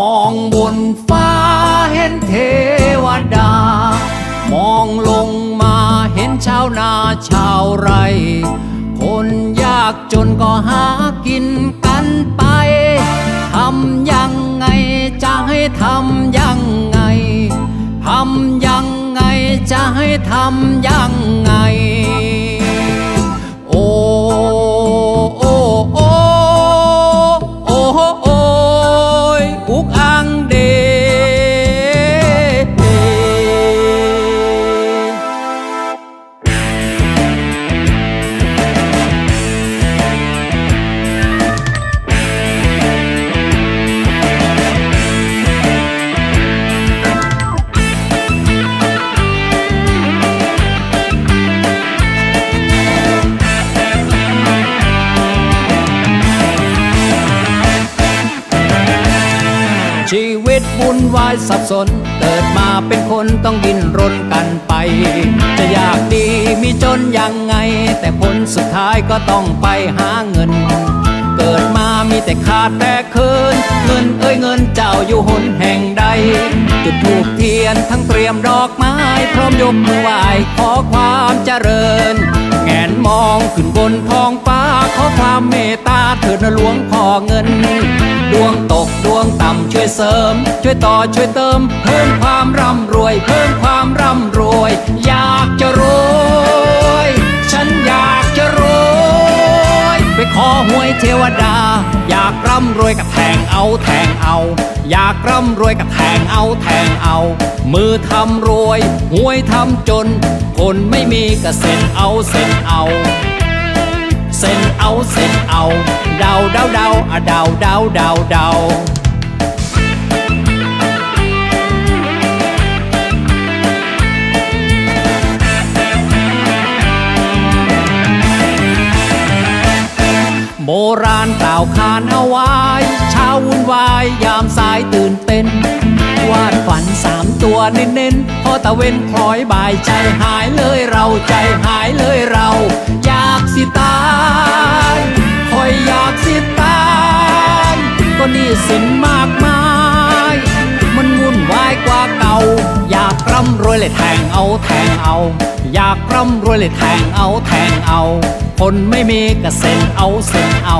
มองบนฟ้าเห็นเทวดา มองลงมาเห็นชาวนาชาวไร่คนยากจนก็หากินกันไป ทำยังไงจะให้ทำยังไง ทำยังไงจะให้ทำยังไง วายสับสน เกิดมาเป็นคนต้องดิ้นรนกันไป จะอยากดีมีจนยังไง แต่ผลสุดท้ายก็ต้องไปหาเงิน เกิดมามีแต่ขาดแต่คืนเงินเอ้ยเงินเจ้าอยู่หนแห่งใด จุดถูกเทียนทั้งเตรียมดอกไม้ พร้อมยกมือไหว้ขอความเจริญแงนมองขึ้นบนท้องฟ้าขอความเมตตาเถิดนหลวงพ่อเงิน ดวงตกดวงต่ำช่วยเสริม ช่วยต่อช่วยเติม เพิ่มความร่ำรวย เพิ่มความร่ำรวย อยากจะรวย ฉันอยากจะรวยไปขอหวยเทวดา อยากร่ำรวยกับแทงเอาแทงเอา อยากร่ำรวยกับแทงเอาแทงเอา มือทำรวยหวยทำจน คนไม่มีก็เซ็นเอาเซ็นเอา เอาเส้นเอาเดาเดาเดาอะเดาเดาเดาเดาโบราณกล่าวขานเอาไว้เช้าวุ่นวายยามสายตื่นเต้น วาดฝันสามตัวเน้นๆพอตะเวนคล้อยบ่ายใจหายเลยเราใจหายเลยเราอยากสิตาย ร่ำรวยเลยแทงเอาแทงเอา อยากร่ำรวยเลยแทงเอาแทงเอา คนไม่มีก็เซ็นเอาเซ็นเอา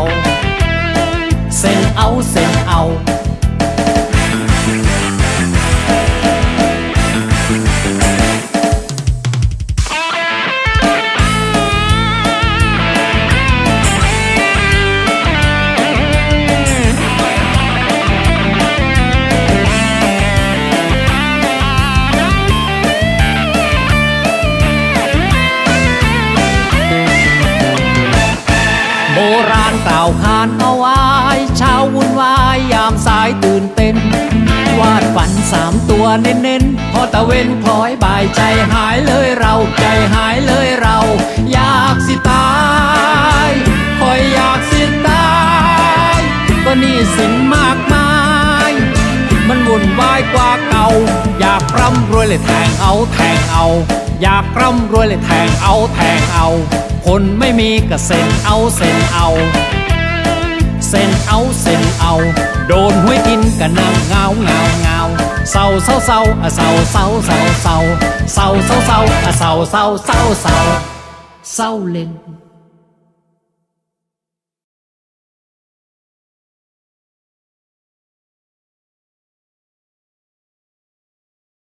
ราณกล่าวขานเอาไว้เช้าวุ่นวายยามสายตื่นเต้น วาดฝันสามตัวเน้นๆ พอตะเวนพลอยบ่ายใจหายเลยเราใจหายเลยเรา อยากสิตายคอยอยากสิตายก็นี่สินมากมาย มันวุ่นวายกว่าเก่า อยากร่ำรวยเลยแทงเอาแทงเอา อยากร่ำรวยเลยแทงเอาแทงเอา คนไม่มีก็เซ็นเอาเซ็นเอา เซ็นเอาเซ็นเอา โดนหวยกินก็นั่งเงาเงาเงาเศร้าเศร้าเศร้าอะเศร้าเศร้าเศร้าเศร้าเศร้าเศร้าเศร้าอะเศร้าเศร้าเศร้าเศร้าเศร้าเล่น